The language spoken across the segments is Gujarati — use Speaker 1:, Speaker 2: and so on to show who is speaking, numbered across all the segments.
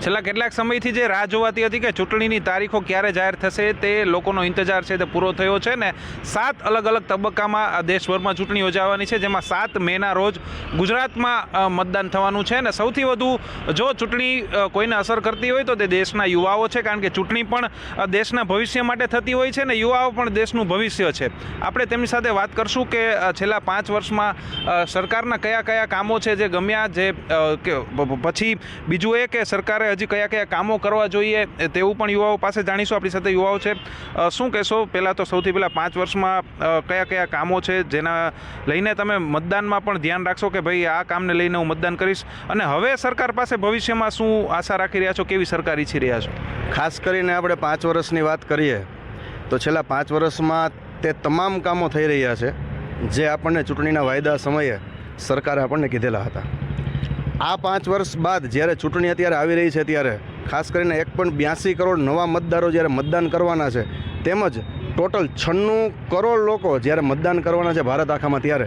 Speaker 1: છેલ્લા કેટલાક સમયથી જે રાહ જોવાતી હતી કે ચૂંટણીની તારીખો ક્યારે જાહેર થશે તે લોકોનો ઇંતજાર છે તે પૂરો થયો છે ને સાત અલગ અલગ તબક્કામાં દેશભરમાં ચૂંટણી યોજાવાની છે, જેમાં સાત મેના રોજ ગુજરાતમાં મતદાન થવાનું છે ને સૌથી વધુ જો ચૂંટણી કોઈને અસર કરતી હોય તો તે દેશના યુવાઓ છે, કારણ કે ચૂંટણી પણ દેશના ભવિષ્ય માટે થતી હોય છે ને યુવાઓ પણ દેશનું ભવિષ્ય છે. આપણે તેમની સાથે વાત કરશું કે છેલ્લા પાંચ વર્ષમાં સરકારના કયા કયા કામો છે જે ગમ્યા, જે પછી બીજું એ કે સરકારે હજી કયા કયા કામો કરવા જોઈએ તેવું પણ યુવાઓ પાસે જાણીશું. આપણી સાથે યુવાઓ છે. શું કહેશો? પહેલાં તો સૌથી પહેલાં પાંચ વર્ષમાં કયા કયા કામો છે જેના લઈને તમે મતદાનમાં પણ ધ્યાન રાખશો કે ભાઈ આ કામને લઈને હું મતદાન કરીશ? અને હવે સરકાર પાસે ભવિષ્યમાં શું આશા રાખી રહ્યા છો? કેવી સરકાર ઈચ્છી રહ્યા છો?
Speaker 2: ખાસ કરીને આપણે પાંચ વર્ષની વાત કરીએ, તો છેલ્લા પાંચ વર્ષમાં તે તમામ કામો થઈ રહ્યા છે, જે આપણને ચૂંટણીના વાયદા સમયે સરકારે આપણને કીધેલા હતા. આ પાંચ વર્ષ બાદ જ્યારે ચૂંટણી અત્યારે આવી રહી છે ત્યારે ખાસ કરીને એક પણ બ્યાસી કરોડ નવા મતદારો જ્યારે મતદાન કરવાના છે, તેમજ ટોટલ છન્નું કરોડ લોકો જ્યારે મતદાન કરવાના છે ભારત આખામાં ત્યારે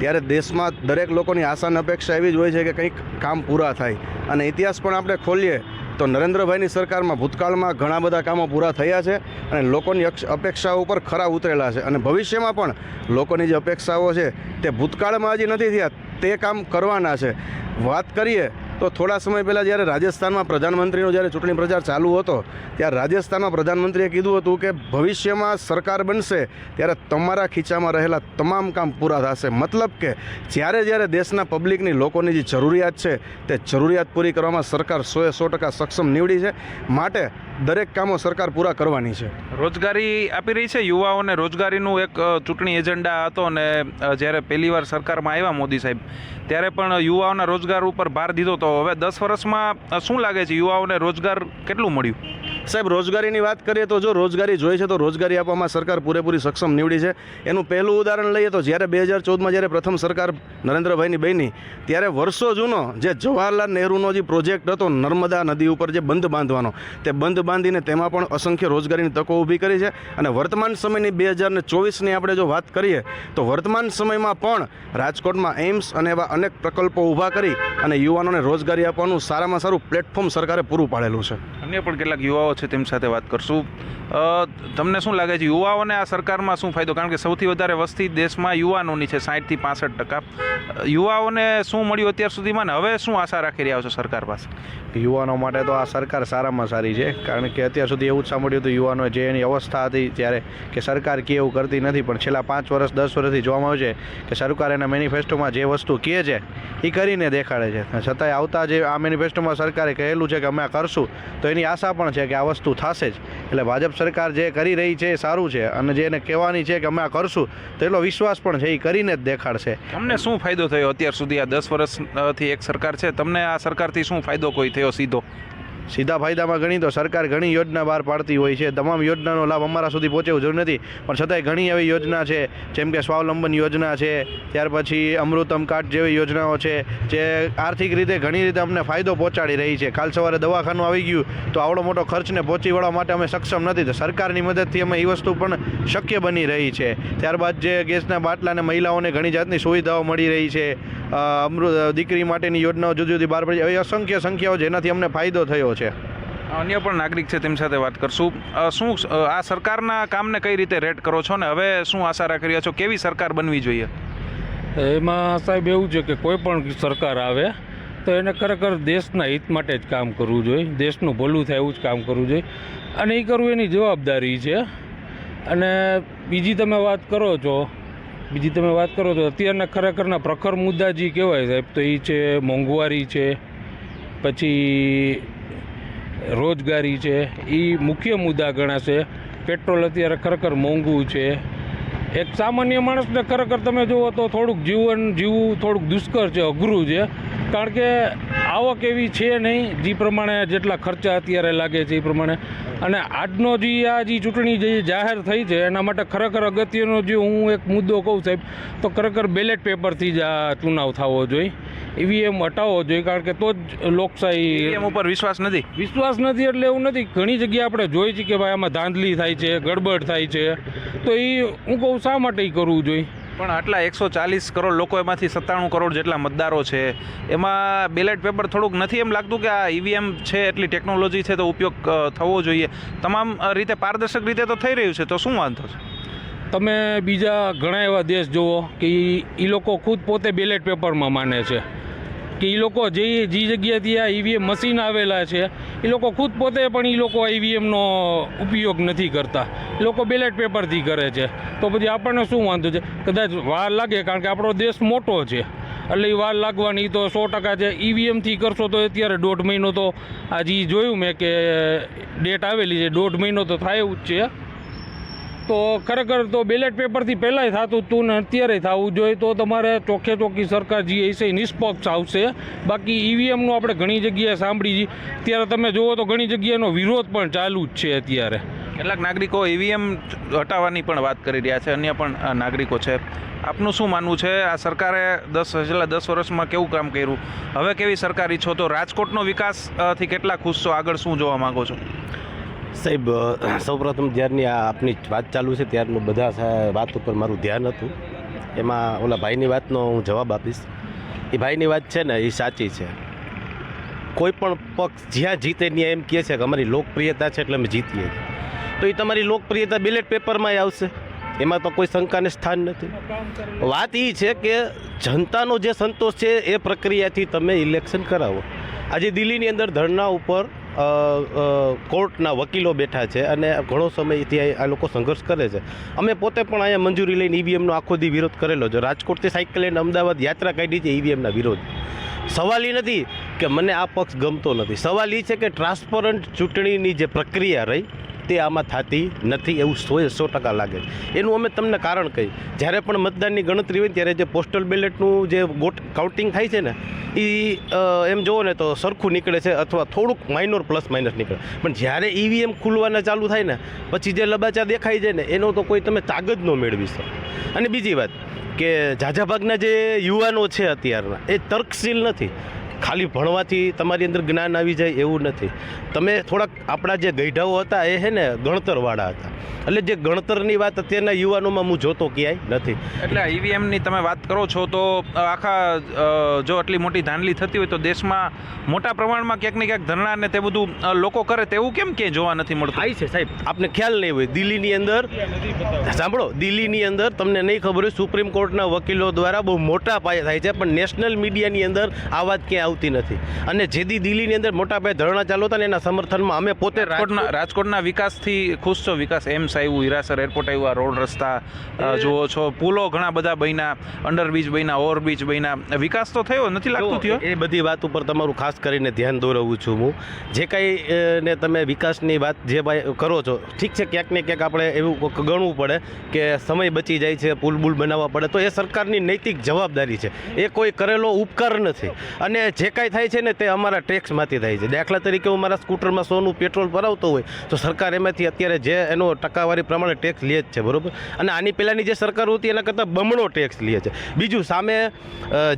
Speaker 2: ત્યારે દેશમાં દરેક લોકોની આશાની અપેક્ષા એવી જ હોય છે કે કંઈક કામ પૂરા થાય. અને ઇતિહાસ પણ આપણે ખોલીએ તો નરેન્દ્રભાઈની સરકારમાં ભૂતકાળમાં ઘણા બધા કામો પૂરા થયા છે અને લોકોની અપેક્ષાઓ ઉપર ખરા ઉતરેલા છે. અને ભવિષ્યમાં પણ લોકોની જે અપેક્ષાઓ છે તે ભૂતકાળમાં હજી નથી થયા, તે કામ કરવાના છે. વાત કરીએ તો થોડા સમય પહેલાં જ્યારે રાજસ્થાનમાં પ્રધાનમંત્રીનો જ્યારે ચૂંટણી પ્રચાર ચાલુ હતો, ત્યારે રાજસ્થાનમાં પ્રધાનમંત્રીએ કીધું હતું કે ભવિષ્યમાં સરકાર બનશે ત્યારે તમારા ખીચામાં રહેલા તમામ કામ પૂરા થશે. મતલબ કે જ્યારે જ્યારે દેશના પબ્લિકની લોકોની જે જરૂરિયાત છે તે જરૂરિયાત પૂરી કરવામાં સરકાર સોએ સો ટકા સક્ષમ નીવડી છે. માટે દરેક કામો સરકાર પૂરા કરવાની છે.
Speaker 1: રોજગારી આપી રહી છે. યુવાઓને રોજગારીનું એક ચૂંટણી એજન્ડા હતો અને જ્યારે પહેલીવાર સરકારમાં આવ્યા મોદી સાહેબ, ત્યારે પણ યુવાઓના રોજગાર ઉપર ભાર દીધો તો હવે દસ વર્ષમાં શું લાગે છે? યુવાઓને રોજગાર કેટલું મળ્યું?
Speaker 2: સાહેબ, રોજગારીની વાત કરીએ તો જો રોજગારી જોઈએ છે તો રોજગારી આપવામાં સરકાર પૂરેપૂરી સક્ષમ નીવડી છે. એનું પહેલું ઉદાહરણ લઈએ તો જ્યારે બે હજાર ચૌદમાં જ્યારે પ્રથમ સરકાર નરેન્દ્રભાઈની બની, ત્યારે વર્ષો જૂનો જે જવાહરલાલ નહેરુનો જે પ્રોજેક્ટ હતો નર્મદા નદી ઉપર જે બંધ બાંધવાનો, તે બંધ બાંધીને તેમાં પણ અસંખ્ય રોજગારીની તકો ઊભી કરી છે. અને વર્તમાન સમયની બે હજાર ને ચોવીસની આપણે જો વાત કરીએ, તો વર્તમાન સમયમાં પણ રાજકોટમાં એમ્સ અને એવા અનેક પ્રકલ્પો ઊભા કરી અને યુવાનોને રોજગારી આપવાનું સારામાં સારું પ્લેટફોર્મ સરકારે પૂરું પાડેલું છે.
Speaker 1: અન્ય પણ કેટલાક યુવાઓ છે તેમની સાથે વાત કરશું. તમને શું લાગે છે, યુવાઓને આ સરકારમાં શું ફાયદો? કારણ કે સૌથી વધારે વસ્તી દેશમાં યુવાનોની છે સાઠથી પાસઠ ટકા. યુવાઓને શું મળ્યું અત્યાર સુધીમાં ને હવે શું આશા રાખી રહ્યા છો સરકાર પાસે?
Speaker 3: યુવાનો માટે તો આ સરકાર સારામાં સારી છે. કારણ કે અત્યાર સુધી એવું જ સાંભળ્યું હતું, યુવાનો જે એની અવસ્થા હતી ત્યારે કે સરકાર કે એવું કરતી નથી. પણ છેલ્લા પાંચ વર્ષ, દસ વર્ષથી જોવામાં આવે છે કે સરકાર એના મેનિફેસ્ટોમાં જે વસ્તુ કહે છે એ કરીને દેખાડે છે. છતાંય આવતા જે આ મેનિફેસ્ટોમાં સરકારે કહેલું છે કે અમે આ કરશું, તો એની આશા પણ છે કે આ વસ્તુ થશે જ. એટલે ભાજપ સરકાર જે કરી રહી છે એ સારું છે અને જે એને કહેવાની છે કે અમે આ કરશું, તો એટલો વિશ્વાસ પણ છે એ કરીને જ દેખાડશે.
Speaker 1: તમને શું ફાયદો થયો અત્યાર સુધી આ દસ વર્ષથી એક સરકાર છે? તમને આ સરકારથી શું ફાયદો કોઈ થયો સીધો?
Speaker 3: સીધા ફાયદામાં ગણી તો સરકાર ઘણી યોજના બહાર પાડતી હોય છે. તમામ યોજનાનો લાભ અમારા સુધી પહોંચેવું જરૂર નથી. પણ છતાંય ઘણી એવી યોજના છે, જેમ કે સ્વાવલંબન યોજના છે, ત્યાર પછી અમૃતમ કાર્ડ જેવી યોજનાઓ છે, જે આર્થિક રીતે ઘણી રીતે અમને ફાયદો પહોંચાડી રહી છે. કાલ સવારે દવાખાનું આવી ગયું, તો આવડો મોટો ખર્ચને પહોંચી વળવા માટે અમે સક્ષમ નથી. તો સરકારની મદદથી અમે એ વસ્તુ પણ શક્ય બની રહી છે. ત્યારબાદ જે ગેસના બાટલાને મહિલાઓને ઘણી જાતની સુવિધાઓ મળી રહી છે. અમૃત દીકરી માટેની યોજનાઓ જુદી જુદી બહાર પડી. એવી અસંખ્ય સંખ્યાઓ જેનાથી અમને ફાયદો થયો છે.
Speaker 1: અન્ય પણ નાગરિક છે તેમની સાથે વાત કરશું. શું આ સરકારના કામને કઈ રીતે રેટ કરો છો ને? હવે શું આશા રાખી રહ્યા છો? કેવી સરકાર બનવી જોઈએ?
Speaker 4: એમાં સાહેબ એવું છે કે કોઈ પણ સરકાર આવે તો એને ખરેખર દેશના હિત માટે જ કામ કરવું જોઈએ. દેશનું ભલું થાય એવું જ કામ કરવું જોઈએ. અને એ કરવું એની જવાબદારી છે. અને બીજી તમે વાત કરો છો બીજી તમે વાત કરો તો અત્યારના ખરેખરના પ્રખર મુદ્દા જે કહેવાય સાહેબ, તો એ છે મોંઘવારી છે, પછી રોજગારી છે એ મુખ્ય મુદ્દા ગણાશે. પેટ્રોલ અત્યારે ખરેખર મોંઘું છે. એક સામાન્ય માણસને ખરેખર તમે જુઓ તો થોડુંક જીવન જીવવું થોડુંક દુષ્કર છે, અઘરું છે. કારણ કે આવક એવી છે નહીં જે પ્રમાણે જેટલા ખર્ચા અત્યારે લાગે છે એ પ્રમાણે. અને આજનો જે આ જે ચૂંટણી જે જાહેર થઈ છે એના માટે ખરેખર અગત્યનો જે હું એક મુદ્દો કહું સાહેબ તો ખરેખર બેલેટ પેપરથી જ આ ચુનાવ થવો જોઈએ. ઈવીએમ હટાવવો જોઈએ કારણ કે તો જ લોકશાહી
Speaker 1: એમ ઉપર વિશ્વાસ નથી.
Speaker 4: વિશ્વાસ નથી એટલે એવું નથી. ઘણી જગ્યાએ આપણે જોઈએ છીએ કે ભાઈ આમાં ધાંધલી થાય છે ગડબડ થાય છે. તો એ હું કહું શા માટે કરવું જોઈએ?
Speaker 1: પણ આટલા એકસો ચાલીસ કરોડ લોકો એમાંથી સત્તાણું કરોડ જેટલા મતદારો છે, એમાં બેલેટ પેપર થોડુંક નથી એમ લાગતું કે આ ઈવીએમ છે, એટલી ટેકનોલોજી છે તો ઉપયોગ થવો જોઈએ. તમામ રીતે પારદર્શક રીતે તો થઈ રહ્યું છે, તો શું વાંધો છે?
Speaker 4: તમે બીજા ઘણા એવા દેશ જુઓ કે એ લોકો ખુદ પોતે બેલેટ પેપરમાં માને છે. કે એ લોકો જે જે જગ્યાએથી આ ઈવીએમ મશીન આવેલા છે એ લોકો ખુદ પોતે પણ એ લોકો ઈવીએમનો ઉપયોગ નથી કરતા. એ લોકો બેલેટ પેપરથી કરે છે. તો પછી આપણને શું વાંધો છે? કદાચ વાર લાગે કારણ કે આપણો દેશ મોટો છે. એટલે એ વાર લાગવાની તો સો ટકા છે ઈવીએમથી કરશો તો અત્યારે દોઢ મહિનો તો આજે જોયું મેં કે ડેટ આવેલી છે. દોઢ મહિનો તો થાય એવું જ છે. તો ખરેખર તો બેલેટ પેપરથી પહેલાંય થતું હતું ને અત્યારે થવું જોઈએ. તો તમારે ચોખ્ખે ચોખ્ખી સરકાર જે હશે એ નિષ્પક્ષ આવશે. બાકી ઈવીએમનું આપણે ઘણી જગ્યાએ સાંભળી ત્યારે તમે જુઓ તો ઘણી જગ્યાએનો વિરોધ પણ ચાલુ જ છે અત્યારે.
Speaker 1: કેટલાક નાગરિકો ઈવીએમ હટાવવાની પણ વાત કરી રહ્યા છે. અન્ય પણ નાગરિકો છે. આપનું શું માનવું છે? આ સરકારે દસ, છેલ્લા દસ વર્ષમાં કેવું કામ કર્યું? હવે કેવી સરકાર ઈચ્છો? તો રાજકોટનો વિકાસથી કેટલા ખુશ છો? આગળ શું જોવા માંગો છો?
Speaker 5: સાહેબ સૌપ્રથમ જ્યારની આ આપની વાત ચાલુ છે, ત્યારનું બધા વાત ઉપર મારું ધ્યાન હતું. એમાં ઓલા ભાઈની વાતનો હું જવાબ આપીશ. એ ભાઈની વાત છે ને, એ સાચી છે. કોઈ પણ પક્ષ જ્યાં જીતે ત્યાં એમ કહે છે કે અમારી લોકપ્રિયતા છે એટલે અમે જીતીએ તો એ તમારી લોકપ્રિયતા બેલેટ પેપરમાં આવશે. એમાં તો કોઈ શંકાને સ્થાન નથી. વાત એ છે કે જનતાનો જે સંતોષ છે એ પ્રક્રિયાથી તમે ઇલેક્શન કરાવો. આજે દિલ્હીની અંદર ધરણા ઉપર કોર્ટના વકીલો બેઠા છે અને ઘણો સમયથી આ આ લોકો સંઘર્ષ કરે છે. અમે પોતે પણ અહીંયા મંજૂરી લઈને ઈવીએમનો આખો દી વિરોધ કરેલો છે. રાજકોટથી સાયકલ લઈને અમદાવાદ યાત્રા કાઢી છે ઈવીએમના વિરોધ. સવાલ એ નથી કે મને આ પક્ષ ગમતો નથી. સવાલ એ છે કે ટ્રાન્સપરન્ટ ચૂંટણીની જે પ્રક્રિયા રહી તે આમાં થતી નથી એવું સો સો ટકા લાગે એનું અમે તમને કારણ કહી. જ્યારે પણ મતદાનની ગણતરી હોય ત્યારે જે પોસ્ટલ બેલેટનું જે ગોટ કાઉન્ટિંગ થાય છે ને એ એમ જુઓ ને તો સરખું નીકળે છે અથવા થોડુંક માઇનોર પ્લસ માઇનસ નીકળે. પણ જ્યારે ઈવીએમ ખુલવાના ચાલુ થાય ને, પછી જે લબાચા દેખાય છે ને, એનો તો કોઈ તમે તાગ જ ન મેળવી શકો. અને બીજી વાત કે ઝાઝા ભાગના જે યુવાનો છે અત્યારના, એ તર્કશીલ નથી. ખાલી ભણવાથી તમારી અંદર જ્ઞાન આવી જાય એવું નથી. તમે થોડાક આપણા જે ગઈઢાઓ હતા એ છે ને ગણતરવાળા હતા. એટલે જે ગણતરની વાત અત્યારના યુવાનોમાં હું જોતો ક્યાંય નથી.
Speaker 1: એટલે ઈવીએમની તમે વાત કરો છો તો આખા જો આટલી મોટી ધાંધલી થતી હોય તો દેશમાં મોટા પ્રમાણમાં ક્યાંક ને ક્યાંક ધરણા ને તે બધું લોકો કરે તેવું કેમ ક્યાંય જોવા નથી મળતું?
Speaker 5: થાય છે સાહેબ. આપને ખ્યાલ નહીં હોય. દિલ્હીની અંદર સાંભળો દિલ્હીની અંદર તમને નહીં ખબર હોય સુપ્રીમ કોર્ટના વકીલો દ્વારા બહુ મોટા પાયે થાય છે પણ નેશનલ મીડિયાની અંદર આ વાત ક્યાંય આવતી નથી. અને જેદી દિલ્હીની અંદર મોટા પાયે ધરણા ચાલુ હતા ને એના સમર્થનમાં અમે પોતે
Speaker 1: રાજકોટના રાજકોટના વિકાસથી ખુશ છો? વિકાસ એમ્સ આવ્યું હીરાસર એરપોર્ટ આવ્યું આ રોડ રસ્તા જુઓ છો પુલો ઘણા બધા બન્યા અંડરબ્રિજ બન્યા ઓવરબ્રિજ બન્યા. વિકાસ તો થયો નથી લાગતું થયો?
Speaker 5: એ બધી વાત ઉપર તમારું ખાસ કરીને ધ્યાન દોરવું છું હું. જે કાંઈ ને તમે વિકાસની વાત જે ભાઈ કરો છો ઠીક છે ક્યાંક ને ક્યાંક આપણે એવું ગણવું પડે કે સમય બચી જાય છે પુલ બુલ બનાવવા પડે તો એ સરકારની નૈતિક જવાબદારી છે. એ કોઈ કરેલો ઉપકાર નથી. અને જે કાંઈ થાય છે ને તે અમારા ટેક્સમાંથી થાય છે. દાખલા તરીકે હું મારા સ્કૂટરમાં સોનું, પેટ્રોલ ભરાવતો હોય, તો સરકાર એમાંથી અત્યારે જે એનો ટકાવારી પ્રમાણે ટેક્સ લે જ છે, બરાબર? અને આની પહેલાંની જે સરકાર હતી, એના કરતાં બમણો ટેક્સ લે છે. બીજું, સામે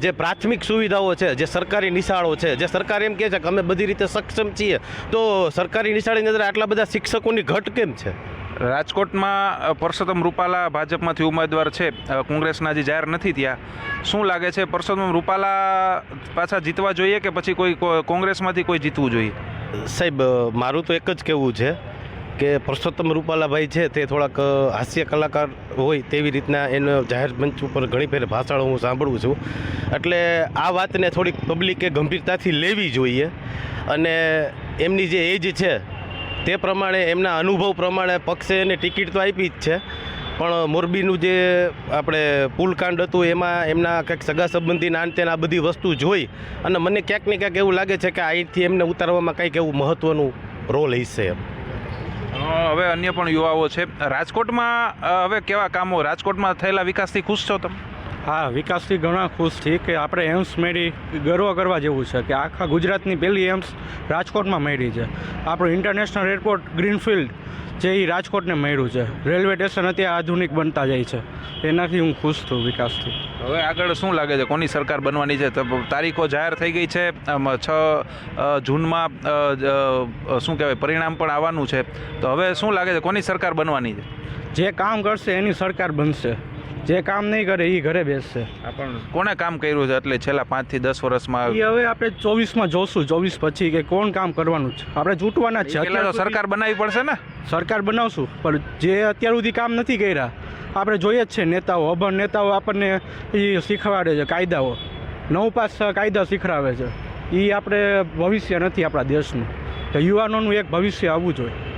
Speaker 5: જે પ્રાથમિક સુવિધાઓ છે, જે સરકારી નિશાળો છે, જે સરકાર એમ કહે છે કે અમે બધી રીતે સક્ષમ છીએ, તો સરકારી નિશાળની અંદર આટલા બધા શિક્ષકોની ઘટ કેમ છે?
Speaker 1: રાજકોટમાં પરસોત્તમ રૂપાલા ભાજપમાંથી ઉમેદવાર છે. કોંગ્રેસના હજી જાહેર નથી ત્યાં શું લાગે છે, પરસોત્તમ રૂપાલા પાછા જીતવા જોઈએ કે પછી કોઈ કોંગ્રેસમાંથી કોઈ જીતવું જોઈએ?
Speaker 5: સાહેબ મારું તો એક જ કહેવું છે કે પરસોત્તમ રૂપાલાભાઈ છે તે થોડાક હાસ્ય કલાકાર હોય તેવી રીતના એનો જાહેર મંચ ઉપર ઘણી ફેર ભાષણો હું સાંભળું છું. એટલે આ વાતને થોડીક પબ્લિકે ગંભીરતાથી લેવી જોઈએ અને એમની જે એજ છે તે પ્રમાણે એમના અનુભવ પ્રમાણે પક્ષે એને ટિકિટ તો આપી જ છે. પણ મોરબીનું જે આપણે પુલકાંડ હતું, એમાં એમના કંઈક સગા સંબંધીના અંતે આ બધી વસ્તુ જોઈ અને મને ક્યાંક ને ક્યાંક એવું લાગે છે કે અહીંથી એમને ઉતારવામાં કંઈક એવું મહત્ત્વનું રોલ હશે એમ.
Speaker 1: હવે અન્ય પણ યુવાઓ છે. રાજકોટમાં હવે કેવા કામો? રાજકોટમાં થયેલા વિકાસથી ખુશ છો તમે?
Speaker 6: હા વિકાસથી ઘણા ખુશ છીએ કે આપણે એમ્સ મેળી ગર્વ કરવા જેવું છે કે આખા ગુજરાતની પહેલી એમ્સ રાજકોટમાં મળી છે. આપણું ઇન્ટરનેશનલ એરપોર્ટ ગ્રીનફિલ્ડ જે એ રાજકોટને મળ્યું છે. રેલવે સ્ટેશન અત્યારે આધુનિક બનતા જાય છે. એનાથી હું ખુશ છું વિકાસથી.
Speaker 1: હવે આગળ શું લાગે છે? કોની સરકાર બનવાની છે? તો તારીખો જાહેર થઈ ગઈ છે. છ જૂનમાં શું કહેવાય પરિણામ પણ આવવાનું છે. તો હવે શું લાગે છે? કોની સરકાર બનવાની છે?
Speaker 6: જે કામ કરશે એની સરકાર બનશે. જે કામ નહીં કરે એ ઘરે બેસશે.
Speaker 1: કોણે કામ કર્યું છે? એટલે છેલ્લા પાંચથી દસ વર્ષમાં
Speaker 6: એ હવે આપણે ચોવીસમાં જોશું ચોવીસ પછી કે કોણ કામ કરવાનું છે? આપણે ચૂંટવાના છે. અત્યારે તો
Speaker 1: સરકાર બનાવવી પડશે ને?
Speaker 6: સરકાર બનાવશું પણ જે અત્યાર સુધી કામ નથી કર્યા આપણે જોઈએ જ છે નેતાઓ અભણ નેતાઓ આપણને એ શીખવાડે છે કાયદાઓ. નવ પાસ કાયદા શીખવાડે છે. એ આપણે ભવિષ્ય નથી આપણા દેશનું. તો યુવાનોનું એક ભવિષ્ય આવવું જોઈએ.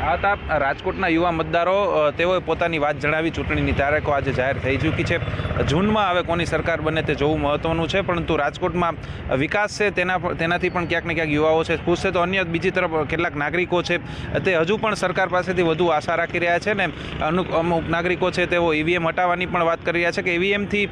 Speaker 1: આ હતા રાજકોટના યુવા મતદારો તેઓએ પોતાની વાત જણાવી ચૂંટણીની. તારીખો આજે જાહેર થઈ ચૂકી છે. જૂનમાં હવે કોની સરકાર બને તે જોવું મહત્વનું છે, પરંતુ રાજકોટમાં વિકાસ છે તેના તેનાથી પણ ક્યાંક ને ક્યાંક યુવાઓ છે. ખુશ છે તો અન્ય બીજી તરફ કેટલાક નાગરિકો છે, તે હજુ પણ સરકાર પાસેથી વધુ આશા રાખી રહ્યા છે ને અમુક નાગરિકો છે તેઓ ઈવીએમ હટાવવાની પણ વાત કરી રહ્યા છે કે ઈવીએમથી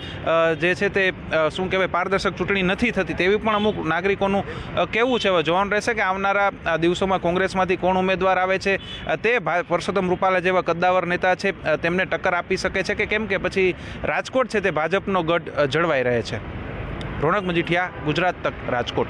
Speaker 1: જે છે તે શું કહેવાય, પારદર્શક ચૂંટણી નથી થતી તેવી પણ અમુક નાગરિકોનું કેવું છે. હવે જોવાનું રહેશે કે આવનારા દિવસોમાં કોંગ્રેસમાંથી કોણ ઉમેદવાર આવે છે તે પરસોત્તમ રૂપાલા જેવા કદ્દાવર નેતા છે. તેમને ટક્કર આપી શકે છે કે કેમ કે પછી રાજકોટ છે તે ભાજપનો ગઢ જળવાઈ રહે છે. રોનક મજીઠિયા, ગુજરાત તક રાજકોટ.